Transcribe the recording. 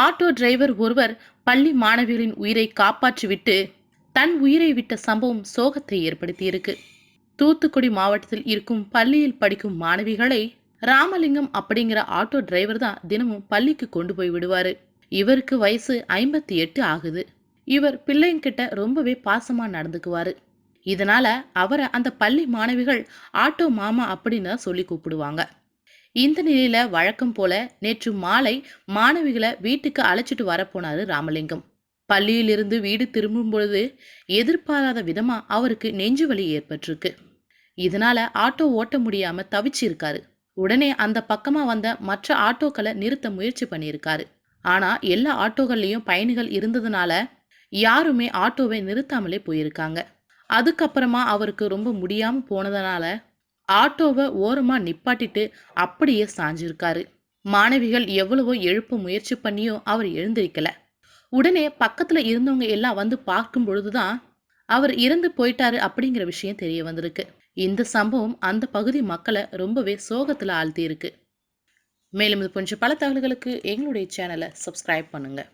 Auto driver ஒருவர் பள்ளி மாணவிகளின் உயிரை காப்பாற்றிவிட்டு தன் உயிரை விட்ட சம்பவம் சோகத்தை ஏற்படுத்தியிருக்கு. தூத்துக்குடி மாவட்டத்தில் இருக்கும் பள்ளியில் படிக்கும் மாணவிகளை ராமலிங்கம் அப்படிங்கிற ஆட்டோ டிரைவர் தான் தினமும் பள்ளிக்கு கொண்டு போய் விடுவாரு. இவருக்கு வயசு ஐம்பத்தி எட்டு ஆகுது. இவர் பிள்ளைங்கிட்ட ரொம்பவே பாசமா நடந்துக்குவாரு. இதனால அவரை அந்த பள்ளி மாணவிகள் ஆட்டோ மாமா அப்படின்னு தான் சொல்லி கூப்பிடுவாங்க. இந்த நிலையில வழக்கம் போல நேற்று மாலை மாணவிகளை வீட்டுக்கு அழைச்சிட்டு வரப்போனாரு ராமலிங்கம். பள்ளியிலிருந்து வீடு திரும்பும் பொழுது எதிர்பாராத விதமா அவருக்கு நெஞ்சு வலி ஏற்பட்டிருக்கு. இதனால ஆட்டோ ஓட்ட முடியாம தவிச்சிருக்காரு. உடனே அந்த பக்கமா வந்த மற்ற ஆட்டோக்களை நிறுத்த முயற்சி பண்ணியிருக்காரு. ஆனா எல்லா ஆட்டோகள்லயும் பயணிகள் இருந்ததுனால யாருமே ஆட்டோவை நிறுத்தாமலே போயிருக்காங்க. அதுக்கப்புறமா அவருக்கு ரொம்ப முடியாம போனதுனால ஆட்டோவை ஓரமாக நிப்பாட்டிட்டு அப்படியே சாஞ்சிருக்காரு. மாணவிகள் எவ்வளவோ எழுப்ப முயற்சி பண்ணியும் அவர் எழுந்திருக்கல. உடனே பக்கத்துல இருந்தவங்க எல்லாம் வந்து பார்க்கும் பொழுதுதான் அவர் இறந்து போயிட்டாரு அப்படிங்கிற விஷயம் தெரிய வந்திருக்கு. இந்த சம்பவம் அந்த பகுதி மக்களை ரொம்பவே சோகத்தில் ஆழ்த்தி இருக்கு மேலும் இது போன்ற பல தகவல்களுக்கு எங்களுடைய சேனலை சப்ஸ்கிரைப் பண்ணுங்கள்